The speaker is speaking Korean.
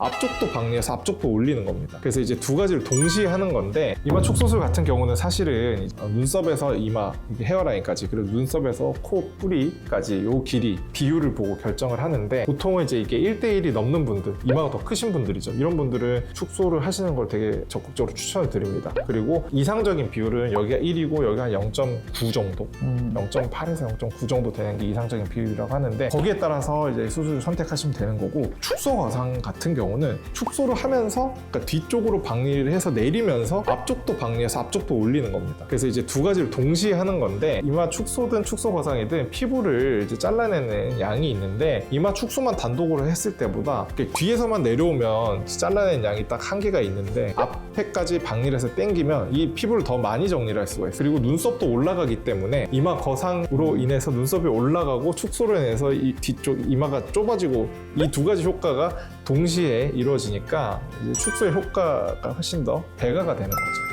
앞쪽도 박리해서 앞쪽도 올리는 겁니다. 그래서 이제 두 가지를 동시에 하는 건데 이마 축소술 같은 경우는 사실은 눈썹에서 이마 헤어라인까지 그리고 눈썹에서 코 뿌리까지 요 길이 비율을 보고 결정을 하는데 보통은 이제 이게 1대1이 넘는 분들 이마가 더 크신 분들이죠. 이런 분들은 축소를 하시는 걸 되게 적극적으로 추천을 드립니다. 그리고 이상적인 비율은 여기가 1이고 여기가 한 0.9 정도 0.8에서 0.9 정도 되는 게 이상적인 비율이라고 하는데 거기에 따라서 이제 수술을 선택하시면 되는 거고 축소 과상 같은 경우 는 축소를 하면서 그러니까 뒤쪽으로 박리를 해서 내리면서 앞쪽도 박리해서 앞쪽도 올리는 겁니다. 그래서 이제 두 가지를 동시에 하는 건데 이마 축소든 축소 과상이든 피부를 이제 잘라내는 양이 있는데 이마 축소만 단독으로 했을 때보다 뒤에서만 내려오면 잘라내는 양이 딱 한계가 있는데 앞에까지 박리를 해서 당기면 이 피부를 더 많이 정리를 할 수가 있어요. 그리고 눈썹도 올라가기 때문에 이마 거상으로 인해서 눈썹이 올라가고 축소로 인해서 이 뒤쪽 이마가 좁아지고 이 두 가지 효과가 동시에 이루어지니까 축소의 효과가 훨씬 더 배가가 되는 거죠.